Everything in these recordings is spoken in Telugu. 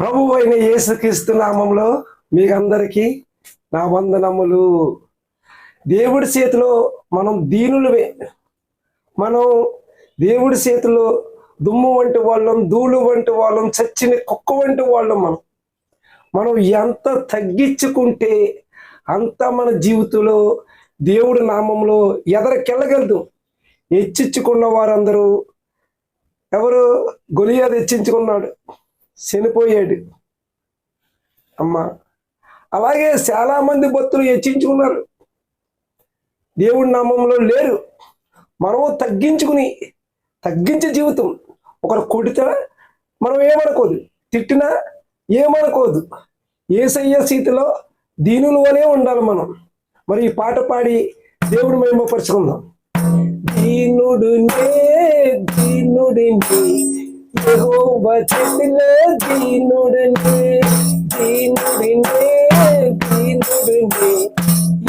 ప్రభు అయిన యేసుక్రీస్తు నామంలో మీకందరికీ నా వందనములు. దేవుడి చేతిలో మనం దీనులవే మనం దేవుడి చేతిలో దుమ్ము వంటి వాళ్ళం ధూళు వంటి వాళ్ళం చచ్చిన కుక్క వంటి వాళ్ళం మనం. మనం ఎంత తగ్గించుకుంటే అంత మన జీవితంలో దేవుడి నామంలో ఎదరకెళ్ళగలదు. హెచ్చించుకున్న వారందరూ ఎవరు గొలియాది హెచ్చించుకున్నాడు? చనిపోయాడు. అమ్మా. అలాగే చాలా మంది భక్తులు హెచ్చించుకున్నారు దేవుడి నామంలో లేరు. మనము తగ్గించుకుని తగ్గించే జీవితం. ఒకరు కొడితే మనం ఏమనుకోదు. తిట్టినా ఏమనుకోదు. ఏసయ్య స్థితిలో దీనుల ఉండాలి మనం. మరి ఈ పాట పాడి దేవుడు మహిమపరుచుకుందాం. దీనుడు దీనుడిని యెహోవ చేతిలో దీనుడిని దీనుడినే దీనుడిని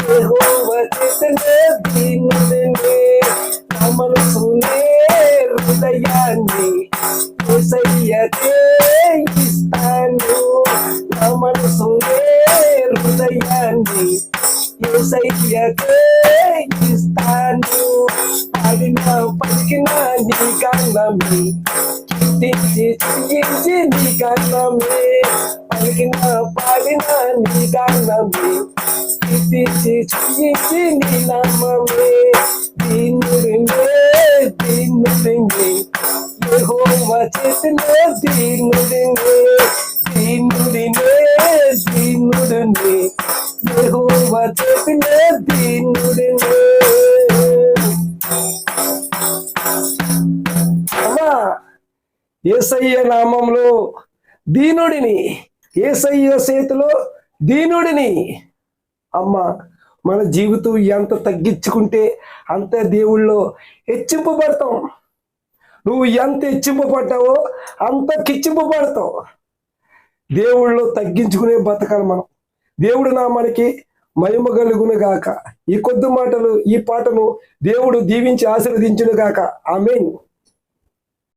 యెహోవ చేతిలో దీనుడిని నా మనసునే హృదయాన్ని యేసయ్యకే ఇస్తాను నా మనసునే హృదయాన్ని యేసయ్యకే ఇస్తాను పాడిన పలికిన నీ కన్నమే కీర్తించి చెయ్యించి నీ కన్నమే పలికిన పాడిన నీ కన్నమే కీర్తించి చెయ్యించి నీ నామమే దీనుడినే దీనుడినే యెహోవ చేతిలో దీనుడినే దీనుడినే దీనుడినే యెహోవ చేతిలో దీనుడినే ఏసయ్య నామంలో దీనుడిని ఏసయ్య చేతిలో దీనుడిని. అమ్మ మన జీవితం ఎంత తగ్గించుకుంటే అంత దేవుళ్ళో హెచ్చింపబడతాం. నువ్వు ఎంత హెచ్చింపబడ్డావో అంత కిచ్చింపబడతావు దేవుళ్ళు తగ్గించుకునే బతకాలి మనం. దేవుడు నామానికి మహిమ కలుగును గాక. ఈ కొద్ది మాటలు ఈ పాటను దేవుడు దీవించి ఆశీర్వదించును గాక. ఆమెన్.